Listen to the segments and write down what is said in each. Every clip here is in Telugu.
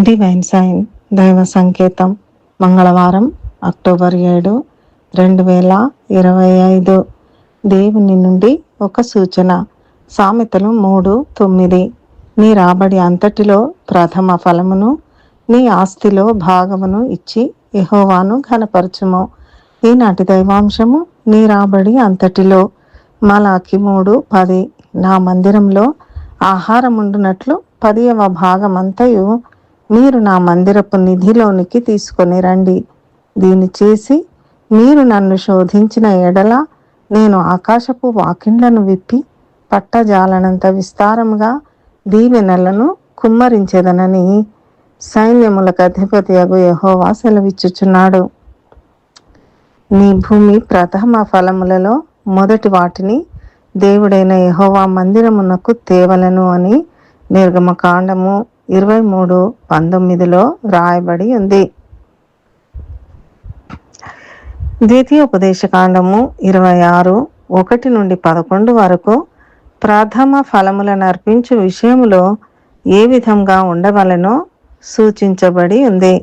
డివైన్ సైన్ దైవ సంకేతం మంగళవారం అక్టోబర్ ఏడు రెండు వేల ఇరవై ఐదు. దేవుని నుండి ఒక సూచన. సామెతలు మూడు తొమ్మిది. నీ రాబడి అంతటిలో ప్రథమ ఫలమును నీ ఆస్తిలో భాగమును ఇచ్చి యహోవాను ఘనపరచుము. ఈనాటి దైవాంశము నీ రాబడి అంతటిలో. మలాకి మూడు పది. నా మందిరంలో ఆహారం ఉండునట్లు పదియవ భాగమంతయు మీరు నా మందిరపు నిధిలోనికి తీసుకొని రండి. దీన్ని చేసి మీరు నన్ను శోధించిన ఎడల నేను ఆకాశపు వాకిండ్లను విప్పి పట్టజాలనంత విస్తారముగా దీవెనలను కుమ్మరించేదనని సైన్యములకు అధిపతి అగు యహోవా సెలవిచ్చుచున్నాడు. నీ భూమి ప్రథమ ఫలములలో మొదటి వాటిని దేవుడైన యహోవా మందిరమునకు తేవలను అని నిర్గమకాండము ఇరవై మూడు పంతొమ్మిదిలో రాయబడి ఉంది. ద్వితీయోపదేశకాండము ఇరవై ఆరు ఒకటి నుండి పదకొండు వరకు ప్రథమ ఫలములను అర్పించు విషయములో ఏ విధంగా ఉండవలనో సూచించబడి ఉంది.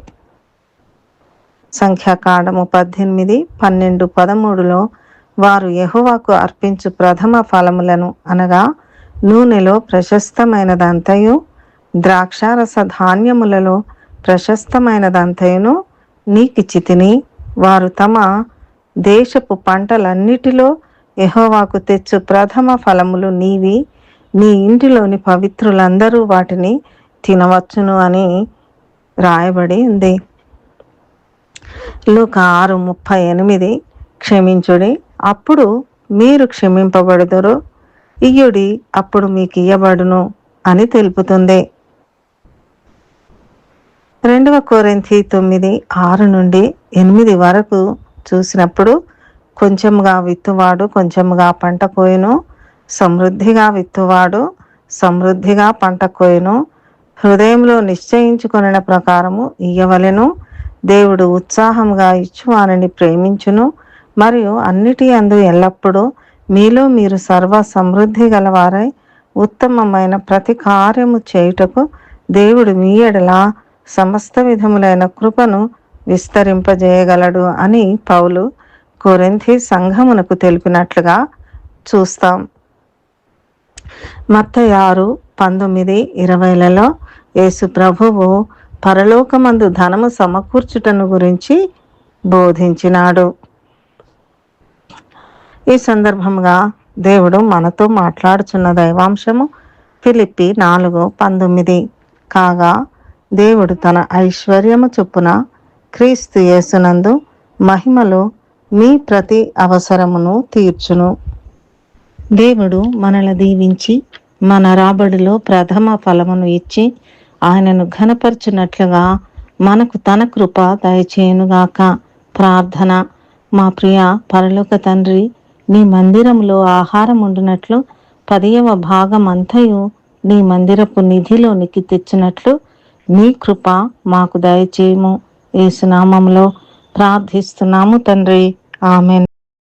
సంఖ్యాకాండము పద్దెనిమిది పన్నెండు పదమూడులో వారు యహోవాకు అర్పించు ప్రథమ ఫలములను అనగా నూనెలో ప్రశస్తమైనదంతయు ద్రాక్షారస ధాన్యములలో ప్రశస్తమైనదంతయును నీకిచ్చి తిని వారు తమ దేశపు పంటలన్నిటిలో యహోవాకు తెచ్చు ప్రథమ ఫలములు నీవి. నీ ఇంటిలోని పవిత్రులందరూ వాటిని తినవచ్చును అని రాయబడి ఉంది. లోక ఆరు ముప్పై ఎనిమిది. క్షమించుడి అప్పుడు మీరు క్షమింపబడుదురు. ఇయ్యుడి అప్పుడు మీకు ఇయ్యబడును అని తెలుపుతుంది. రెండవ కోరింతి తొమ్మిది ఆరు నుండి ఎనిమిది వరకు చూసినప్పుడు కొంచెముగా విత్తువాడు కొంచెముగా పంట కోయను. సమృద్ధిగా విత్తువాడు సమృద్ధిగా పంట కోయను. హృదయంలో నిశ్చయించుకొనిన ప్రకారము ఇయ్యవలెను. దేవుడు ఉత్సాహంగా ఇచ్చువానని ప్రేమించును. మరియు అన్నిటి అందు ఎల్లప్పుడూ మీలో మీరు సర్వ సమృద్ధి గలవారై ఉత్తమమైన ప్రతి కార్యము చేయుటకు దేవుడు మీ ఎడలా సమస్త విధములైన కృపను విస్తరింపజేయగలడు అని పౌలు కొరింథి సంఘమునకు తెలిపినట్లుగా చూస్తాం. మత్త ఆరు పంతొమ్మిది ఇరవైలలో యేసు ప్రభువు పరలోకమందు ధనము సమకూర్చుటను గురించి బోధించినాడు. ఈ సందర్భంగా దేవుడు మనతో మాట్లాడుచున్న దైవాంశము ఫిలిప్పి నాలుగు పంతొమ్మిది. కాగా దేవుడు తన ఐశ్వర్యము చొప్పున క్రీస్తు యేసునందు మహిమలో మీ ప్రతి అవసరమును తీర్చును. దేవుడు మనల దీవించి మన రాబడిలో ప్రథమ ఫలమును ఇచ్చి ఆయనను ఘనపరచునట్లుగా మనకు తన కృప దయచేయునుగాక. ప్రార్థన. మా ప్రియ పరలోక తండ్రి నీ మందిరంలో ఆహారం ఉండినట్లు పదియవ భాగం అంతయు నీ మందిరపు నిధిలోనికి తెచ్చినట్లు నీ కృప మాకు దయచేయము. ఏసునామంలో ప్రార్థిస్తున్నాము తండ్రి. ఆమెన్.